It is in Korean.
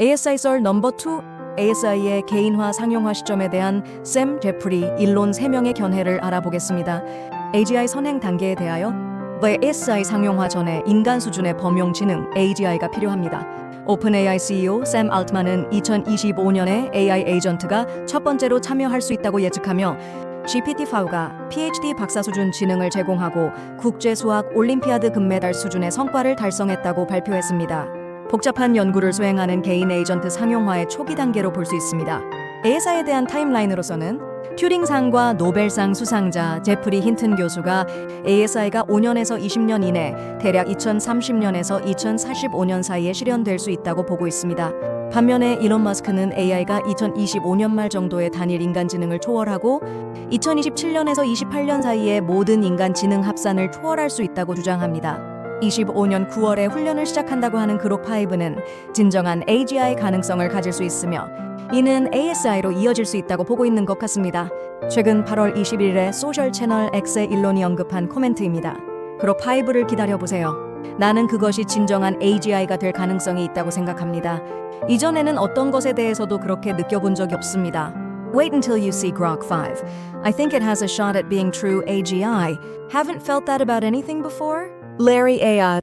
ASI 썰 넘버 2 ASI의 개인화 상용화 시점에 대한 샘 제프리 일론 3명의 견해를 알아보겠습니다. AGI 선행 단계에 대하여 왜 ASI 상용화 전에 인간 수준의 범용 지능 AGI가 필요합니다. 오픈AI CEO 샘 알트만은 2025년에 AI 에이전트가 첫 번째로 참여할 수 있다고 예측하며 GPT-5가 PhD 박사 수준 지능을 제공하고 국제 수학 올림피아드 금메달 수준의 성과를 달성했다고 발표했습니다. 복잡한 연구를 수행하는 개인 에이전트 상용화의 초기 단계로 볼 수 있습니다. ASI에 대한 타임라인으로서는 튜링상과 노벨상 수상자 제프리 힌튼 교수가 ASI가 5년에서 20년 이내 대략 2030년에서 2045년 사이에 실현될 수 있다고 보고 있습니다. 반면에 일론 머스크는 AI가 2025년 말 정도의 단일 인간 지능을 초월하고 2027년에서 28년 사이에 모든 인간 지능 합산을 초월할 수 있다고 주장합니다. 25년 9월에 훈련을 시작한다고 하는 그룹5는 진정한 AGI 가능성을 가질 수 있으며 이는 ASI로 이어질 수 있다고 보고 있는 것 같습니다. 최근 8월 21일에 소셜 채널 X의 일론이 언급한 코멘트입니다. 그룹5를 기다려보세요. 나는 그것이 진정한 AGI가 될 가능성이 있다고 생각합니다. 이전에는 어떤 것에 대해서도 그렇게 느껴본 적이 없습니다. Wait until you see Grok 5. I think it has a shot at being true AGI. Haven't felt that about anything before? Larry Ayotte.